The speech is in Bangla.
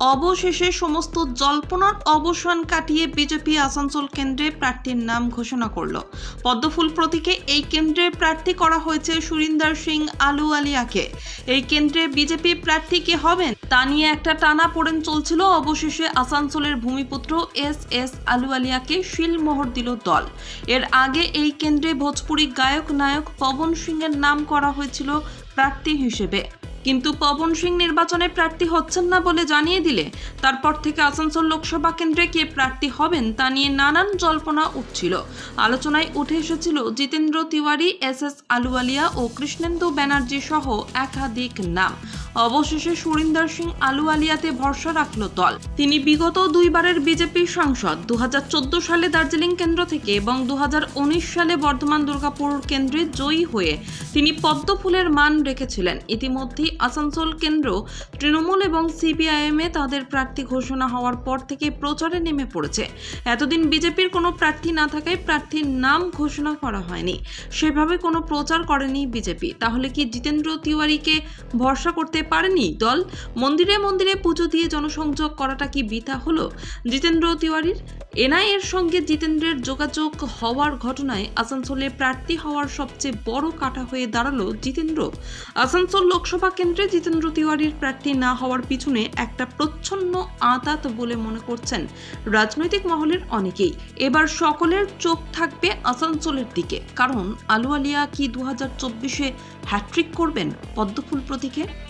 অবশেষে সমস্ত জল্পনার অবসান কাটিয়ে বিজেপি আসানসোল কেন্দ্রে প্রার্থীর নাম ঘোষণা করল। পদ্মফুল প্রতীকে এই কেন্দ্রে প্রার্থী করা হয়েছে সুরিন্দর সিং আলুওয়ালিয়াকে এই কেন্দ্রে বিজেপি প্রার্থী কে হবেন? তা নিয়ে একটা টানা পড়েন চলছিল। অবশেষে আসানসোলের ভূমিপুত্র এস এস আলুওয়ালিয়াকে শিলমোহর দিল দল। এর আগে এই কেন্দ্রে ভোজপুরি গায়ক নায়ক পবন সিংয়ের নাম করা হয়েছিল প্রার্থী হিসেবে। কিন্তু পবন সিং নির্বাচনে প্রার্থী হচ্ছেন না বলে জানিয়ে দিলে। তারপর থেকে আসানসোল লোকসভা কেন্দ্রে কে প্রার্থী হবেন তা নিয়ে নানান জল্পনা উঠছিল। আলোচনায় উঠে এসেছিল জিতেন্দ্র তিওয়ারি, এস এস আলুওয়ালিয়া ও কৃষ্ণেন্দু ব্যানার্জি সহ একাধিক নাম। অবশেষে সুরিন্দর সিং আলুওয়ালিয়াতে ভরসা রাখল দল। তিনি বিগত দুইবারের বিজেপি সাংসদ, দুহাজার চোদ্দ সালে দার্জিলিং কেন্দ্র থেকে এবং দু হাজার উনিশ সালে বর্ধমান দুর্গাপুর কেন্দ্রে জয়ী হয়ে তিনি পদ্মফুলের মান রেখেছিলেন। ইতিমধ্যেই আসানসোল কেন্দ্র, তৃণমূল এবং সিপিআইএম এ তাদের প্রার্থী ঘোষণা হওয়ার পর থেকে প্রচারে নেমে পড়েছে। এতদিন বিজেপির কোনো প্রার্থী না থাকায় প্রার্থীর নাম ঘোষণা করা হয়নি। সেভাবে কোনো প্রচার করেনি বিজেপি। তাহলে কি জিতেন্দ্র তিওয়ারিকে ভরসা করতে পারেনি দল। মন্দিরে মন্দিরে পুজো দিয়ে জনসংযোগ করাটা কি বৃথা হলো? জিতেন্দ্র তিওয়ারির? এনআইএর সঙ্গে জিতেন্দ্রের যোগাযোগ হওয়ার ঘটনায় আসানসোলে প্রার্থী হওয়ার সবচেয়ে বড় কাটা হয়ে দাঁড়াল জিতেন্দ্র। আসানসোল লোকসভা কেন্দ্রে জিতেন্দ্র তিওয়ারির প্রার্থী না হওয়ার পিছনে একটা প্রচ্ছন্ন আঁতাত বলে মনে করছেন রাজনৈতিক মহলের অনেকেই। এবার সকলের চোখ থাকবে আসানসোলের দিকে। কারণ আলুয়ালিয়া কি দু হাজার চব্বিশে হ্যাট্রিক করবেন পদ্মফুল প্রতীকে?